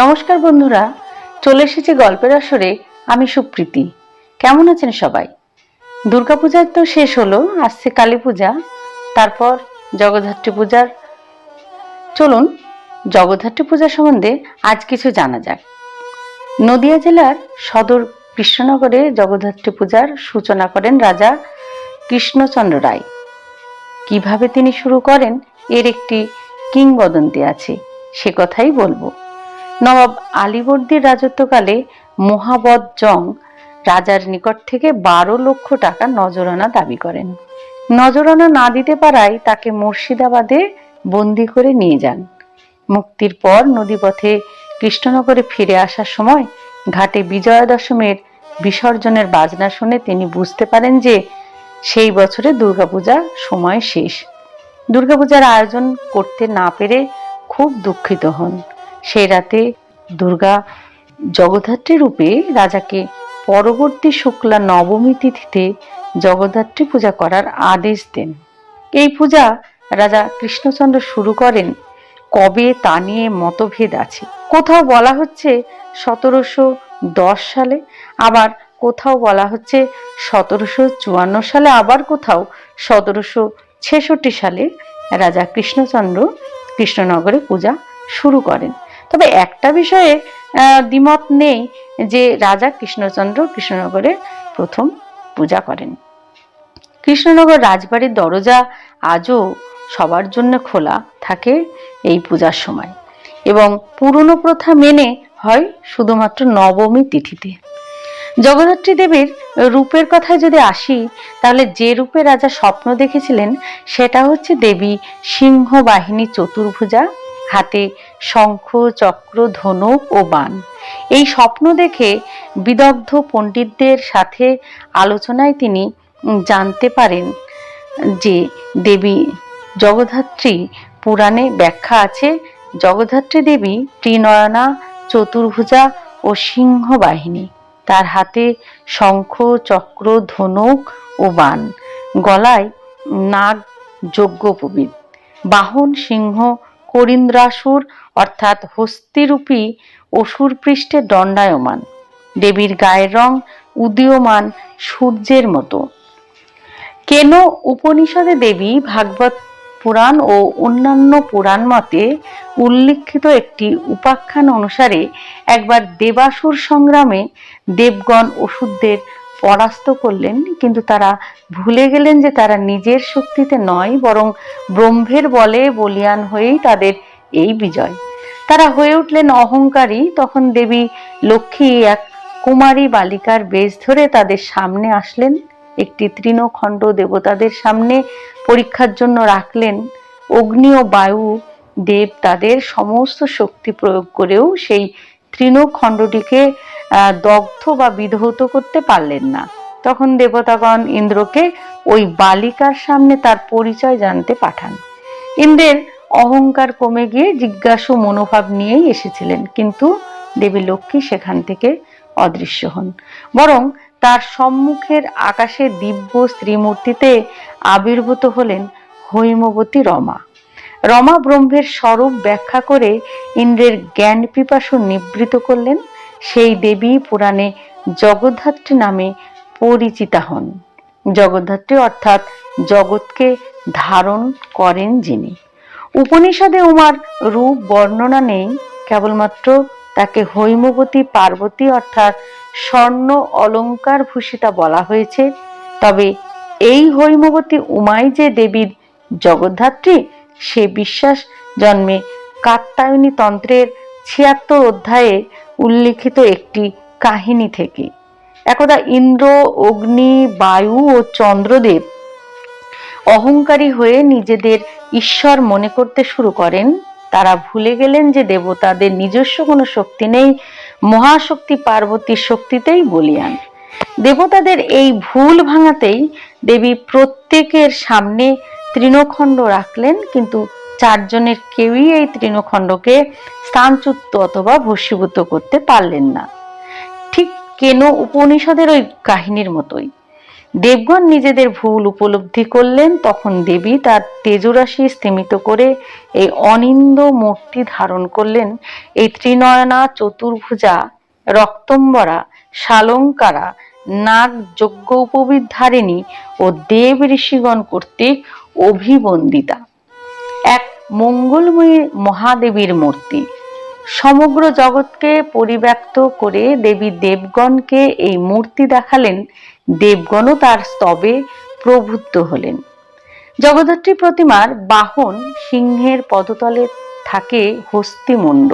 নমস্কার বন্ধুরা, চলে এসেছি গল্পের আসরে, আমি সুপ্রীতি। কেমন আছেন সবাই? দুর্গাপূজার তো শেষ হলো, আসছে কালী পূজা, তারপর জগদ্ধাত্রী পূজার। চলুন, জগদ্ধাত্রী পূজা সম্বন্ধে আজ কিছু জানা যাক। নদিয়া জেলার সদর কৃষ্ণনগরে জগদ্ধাত্রী পূজার সূচনা করেন রাজা কৃষ্ণচন্দ্র রায়। কীভাবে তিনি শুরু করেন, এর একটি কিংবদন্তি আছে, সে কথাই বলব। নবাব আলীবর্দীর রাজত্বকালে মোহাবদ জং রাজার নিকট থেকে বারো লক্ষ টাকা নজরানা দাবি করেন। নজরানা না দিতে পারায় তাকে মুর্শিদাবাদে বন্দি করে নিয়ে যান। মুক্তির পর নদীপথে কৃষ্ণনগরে ফিরে আসার সময় ঘাটে বিজয়া দশমীর বিসর্জনের বাজনা শুনে তিনি বুঝতে পারেন যে সেই বছরে দুর্গাপূজা সময় শেষ। দুর্গাপূজার আয়োজন করতে না পেরে খুব দুঃখিত হন। সেই রাতে দুর্গা জগদ্ধাত্রী রূপে রাজাকে পরবর্তী শুক্লা নবমী তিথিতে জগদ্ধাত্রী পূজা করার আদেশ দেন। এই পূজা রাজা কৃষ্ণচন্দ্র শুরু করেন কবে তা নিয়ে মতভেদ আছে। কোথাও বলা হচ্ছে সতেরোশো দশ সালে, আবার কোথাও বলা হচ্ছে সতেরোশো চুয়ান্ন সালে, আবার কোথাও সতেরোশো ছেষট্টি সালে রাজা কৃষ্ণচন্দ্র কৃষ্ণনগরে পূজা শুরু করেন। তবে একটা বিষয়ে দ্বিমত নেই যে রাজা কৃষ্ণচন্দ্র কৃষ্ণনগরে প্রথম পূজা করেন। কৃষ্ণনগর রাজবাড়ির দরজা আজও সবার জন্য খোলা থাকে এই পূজার সময় এবং পুরনো প্রথা মেনে হয় শুধুমাত্র নবমী তিথিতে। জগদ্ধাত্রী দেবীর রূপের কথায় যদি আসি, তাহলে যে রূপে রাজা স্বপ্ন দেখেছিলেন, সেটা হচ্ছে দেবী সিংহ বাহিনী চতুর্ভুজা, হাতে শঙ্খ, চক্র ধনুক ও বাণ এই স্বপ্ন দেখে বিদগ্ধ পণ্ডিতদের সাথে আলোচনায় তিনি জানতে পারেন যে দেবী জগদ্ধাত্রী পুরাণে ব্যাখ্যা আছে, জগদ্ধাত্রী দেবী ত্রিনয়না, চতুর্ভুজা ও সিংহ বাহিনী তার হাতে শঙ্খ, চক্র ধনুক ও বাণ গলায় নাগ যজ্ঞোপবীত বাহন, সিংহ করিন্দ্রাসুর অর্থাৎ হস্তিরূপী অসুর পৃষ্ঠে দণ্ডায়মান। দেবীর গায়ের রং উদীয়মান সূর্যের মতো। কেন উপনিষদে দেবী ভাগবত পুরাণ ও অন্যান্য পুরাণ মতে উল্লিখিত একটি উপাখ্যান অনুসারে একবার দেবাসুর সংগ্রামে দেবগণ অসুরদের পরাস্ত করলেন, কিন্তু তারা ভুলে গেলেন যে তারা নিজের শক্তিতে নয়, বরং ব্রহ্মের বলে বলিয়ান হয়েই তাদের এই বিজয়। তারা হয়ে উঠলেন অহংকারী, তখন দেবী লক্ষ্মী এক কুমারী বালিকার বেশ ধরে তাদের সামনে আসলেন। একটি তৃণখণ্ড দেবতাদের সামনে পরীক্ষার জন্য রাখলেন। অগ্নি ও বায়ু দেব তাদের সমস্ত শক্তি প্রয়োগ করেও সেই তৃণখণ্ডটিকে দগ্ধ বা বিধৌত করতে পারলেন না। তখন দেবতাগণ ইন্দ্রকে ওই বালিকার সামনে তার পরিচয় জানতে পাঠান। ইন্দ্রের অহংকার কমে গিয়ে জিজ্ঞাসু মনোভাব নিয়েই এসেছিলেন, কিন্তু দেবী লক্ষ্মী সেখান থেকে অদৃশ্য হন। বরং তার সম্মুখের আকাশে দিব্য স্ত্রীমূর্তিতে আবির্ভূত হলেন হৈমবতী রমা। রমা ব্রহ্মের স্বরূপ ব্যাখ্যা করে ইন্দ্রের জ্ঞান পিপাসু নিবৃত করলেন। সেই দেবী পুরাণে জগদ্ধাত্রী নামে পরিচিতা হন। জগদ্ধাত্রী অর্থাৎ জগৎকে ধারণ করেন যিনি। উপনিষদে উমার রূপ বর্ণনা নেই, কেবলমাত্র তাকে হৈমবতী, পার্বতী অর্থাৎ স্বর্ণ অলঙ্কার ভূষিতা বলা হয়েছে। তবে এই হৈমবতী উমাই যে দেবীর জগদ্ধাত্রী, সে বিশ্বাস জন্মে কাত্তায়নী তন্ত্রের ছিয়াত্তর অধ্যায়ে উল্লিখিত একটি কাহিনী থেকে। একদা ইন্দ্র, অগ্নি, বায়ু ও চন্দ্রদেব অহংকারী হয়ে নিজেদের ঈশ্বর মনে করতে শুরু করেন। তারা ভুলে গেলেন যে দেবতাদের নিজস্ব কোনো শক্তি নেই, মহাশক্তি পার্বতীর শক্তিতেই বলিয়ান। দেবতাদের এই ভুল ভাঙাতেই দেবী প্রত্যেকের সামনে তৃণখণ্ড রাখলেন, কিন্তু চারজনের কেউই এই তৃণখণ্ডকে স্থানচ্যুত অথবা ভস্মীভূত করতে পারলেন না। ঠিক কেন উপনিষদের ওই কাহিনীর মতোই? দেবগণ নিজেদের ভুল উপলব্ধি করলেন, তখন দেবী তার তেজরাশি স্তিমিত করে এই অনিন্দ মূর্তি ধারণ করলেন। এই ত্রিনয়না, চতুর্ভুজা, রক্তম্বরা শালঙ্কারা নাগ যজ্ঞ উপবিধারিণী ও দেব ঋষিগণ কর্তৃক অভিবন্দিতা। এক মঙ্গলময়ী মহাদেবীর মূর্তি। সমগ্র জগৎকে পরিব্যাপ্ত করে দেবী দেবগণকে এই মূর্তি দেখালেন, দেবগণও তার স্তবে প্রভুত্ত হলেন। জগদ্ধাত্রী প্রতিমার বাহন সিংহের পদতলে থাকে হস্তিমুণ্ড।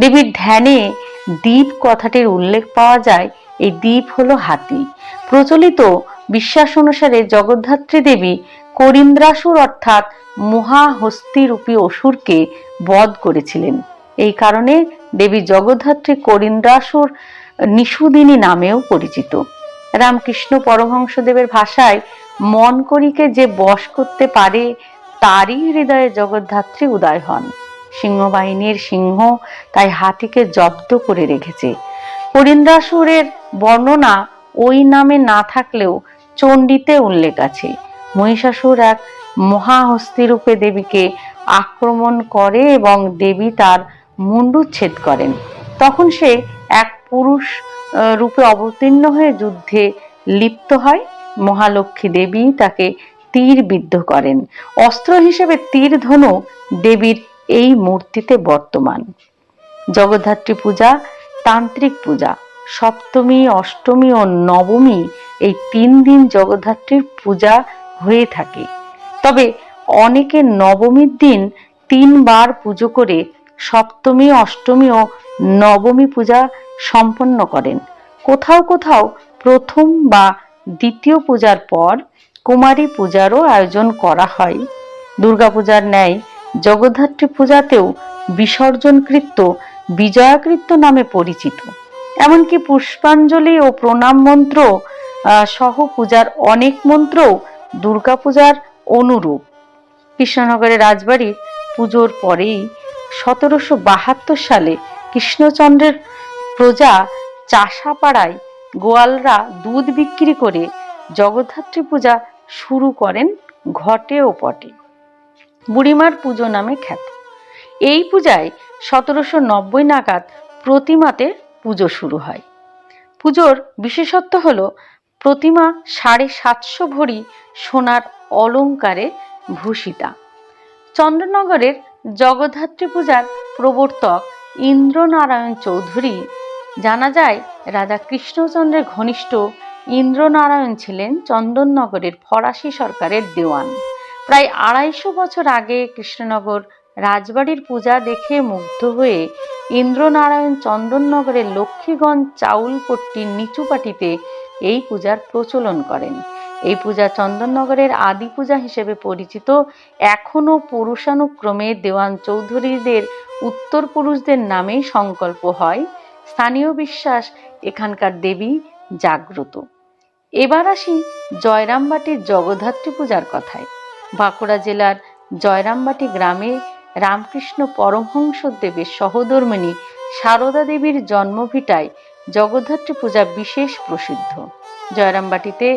দেবীর ধ্যানে দ্বীপ কথাটির উল্লেখ পাওয়া যায়, এই দ্বীপ হলো হাতি। প্রচলিত বিশ্বাস অনুসারে জগদ্ধাত্রী দেবী করিন্দ্রাসুর অর্থাৎ মহাহস্তিরূপী অসুরকে বধ করেছিলেন। এই কারণে দেবী জগদ্ধাত্রী করিন্দ্রাসুর নিষুদিনী নামেও পরিচিত। রামকৃষ্ণ পরমহংসদেবের ভাষায় মন করিকে যে বশ করতে পারে, তারই হৃদয়ে জগদ্ধাত্রী উদয় হন। সিংহবাহিনীর সিংহ তাই হাতিকে জব্দ করে রেখেছে। করিন্দ্রাসুরের বর্ণনা ওই নামে না থাকলেও চণ্ডীতে উল্লেখ আছে। মহিষাসুর এক মহাহস্তিরূপে দেবীকে আক্রমণ করে এবং দেবী তার মুন্ডুচ্ছেদ করেন। তখন সে এক পুরুষ রূপে অবতীর্ণ হয়ে যুদ্ধে লিপ্ত হয়। মহালক্ষ্মী দেবী তাকে তীর বিদ্ধ করেন। অস্ত্র হিসেবে তীর ধনু দেবীর এই মূর্তিতে বর্তমান। জগদ্ধাত্রী পূজা, তান্ত্রিক পূজা, সপ্তমী, অষ্টমী ও নবমী এই তিন দিন জগদ্ধাত্রীর পূজা হয়ে থাকে। তবে অনেকে নবমীর দিন তিনবার পুজো করে সপ্তমী, অষ্টমী ও নবমী পূজা সম্পন্ন করেন। কোথাও কোথাও প্রথম বা দ্বিতীয় পূজার পর কুমারী পূজারও আয়োজন করা হয়। দুর্গাপূজার ন্যায় জগদ্ধাত্রী পূজাতেও বিসর্জনকৃত্য বিজয়াকৃত্য নামে পরিচিত। এমনকি পুষ্পাঞ্জলি ও প্রণাম মন্ত্র সহ পূজার অনেক মন্ত্রও দুর্গাপূজার অনুরূপ। কৃষ্ণনগরের রাজবাড়ির পুজোর পরেই সতেরোশো বাহাত্তর সালে কৃষ্ণচন্দ্রের প্রজা চাষাপাড়ায় গোয়ালরা দুধ বিক্রি করে জগদ্ধাত্রী পূজা শুরু করেন ঘটে ও পটে। বুড়িমার পুজো নামে খ্যাত। এই পূজায় সতেরোশো নব্বই নাগাদ প্রতিমাতে পুজো শুরু হয়। পুজোর বিশেষত্ব হলো প্রতিমা সাড়ে সাতশো ভরি সোনার অলংকারে ভূষিতা। চন্দ্রনগরের জগদ্ধাত্রী পূজার প্রবর্তক ইন্দ্রনারায়ণ চৌধুরী, জানা যায় রাজা কৃষ্ণচন্দ্রের ঘনিষ্ঠ ইন্দ্রনারায়ণ ছিলেন চন্দননগরের ফরাসি সরকারের দেওয়ান। প্রায় আড়াইশো বছর আগে কৃষ্ণনগর রাজবাড়ির পূজা দেখে মুগ্ধ হয়ে ইন্দ্রনারায়ণ চন্দননগরের লক্ষ্মীগঞ্জ চাউলপট্টির নিচুপাটিতে এই পূজার প্রচলন করেন। এই পূজা চন্দননগরের আদি পূজা হিসেবে পরিচিত এখনও পুরুষানুক্রমে দেওয়ান চৌধুরীদের উত্তর পুরুষদের নামেই সংকল্প হয়। স্থানীয় বিশ্বাস, এখানকার দেবী জাগ্রত। এবার আসি জয়রামবাটির জগদ্ধাত্রী পূজার কথায়। বাঁকুড়া জেলার জয়রামবাটি গ্রামে রামকৃষ্ণ পরমহংস দেবের সহধর্মিণী সারদা দেবীর জন্মভিটায় জগদ্ধাত্রী পূজা বিশেষ প্রসিদ্ধ। জয়রামবাটিতে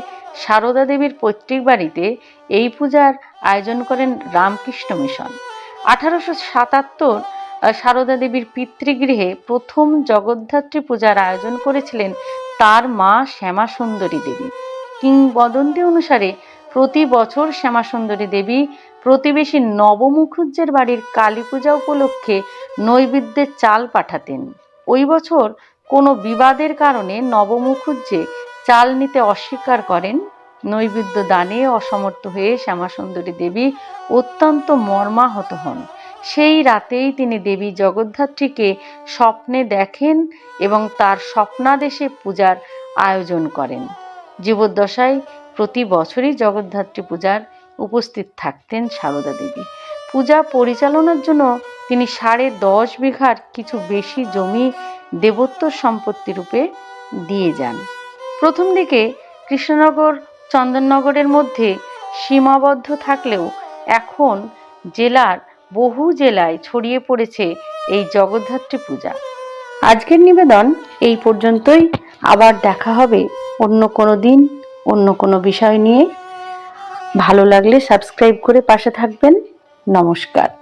সারদা দেবীর পৈতৃক বাড়িতে এই পূজার আয়োজন করেন রামকৃষ্ণ মিশন। আঠারোশো সাতাত্তর সারদা দেবীর পিতৃগৃহে প্রথম জগদ্ধাত্রী পূজার আয়োজন করেছিলেন তার মা শ্যামা সুন্দরী দেবী। কিংবদন্তি অনুসারে প্রতি বছর শ্যামাসুন্দরী দেবী প্রতিবেশী নবমুখুজ্জের বাড়ির কালী পূজা উপলক্ষে নৈবেদ্যের চাল পাঠাতেন। ওই বছর কোনো বিবাদের কারণে নবমুখুজ্জে চাল নিতে অস্বীকার করেন। নৈবেদ্য দানে অসমর্থ হয়ে শ্যামাসুন্দরী দেবী অত্যন্ত মর্মাহত হন। সেই রাতেই তিনি দেবী জগদ্ধাত্রীকে স্বপ্নে দেখেন এবং তার স্বপ্নাদেশে পূজার আয়োজন করেন। জীবদ্দশায় প্রতি বছরই জগদ্ধাত্রী পূজার উপস্থিত থাকতেন সারদা দেবী। পূজা পরিচালনার জন্য তিনি সাড়ে দশ বিঘার কিছু বেশি জমি দেবত্ব সম্পত্তি রূপে দিয়ে যান। প্রথম দিকে কৃষ্ণনগর, চন্দননগরের মধ্যে সীমাবদ্ধ থাকলেও এখন জেলার বহু জেলায় ছড়িয়ে পড়েছে এই জগদ্ধাত্রী পূজা। আজকের নিবেদন এই পর্যন্তই। আবার দেখা হবে অন্য কোনো দিন, অন্য কোনো বিষয় নিয়ে। ভালো লাগলে সাবস্ক্রাইব করে পাশে থাকবেন। নমস্কার।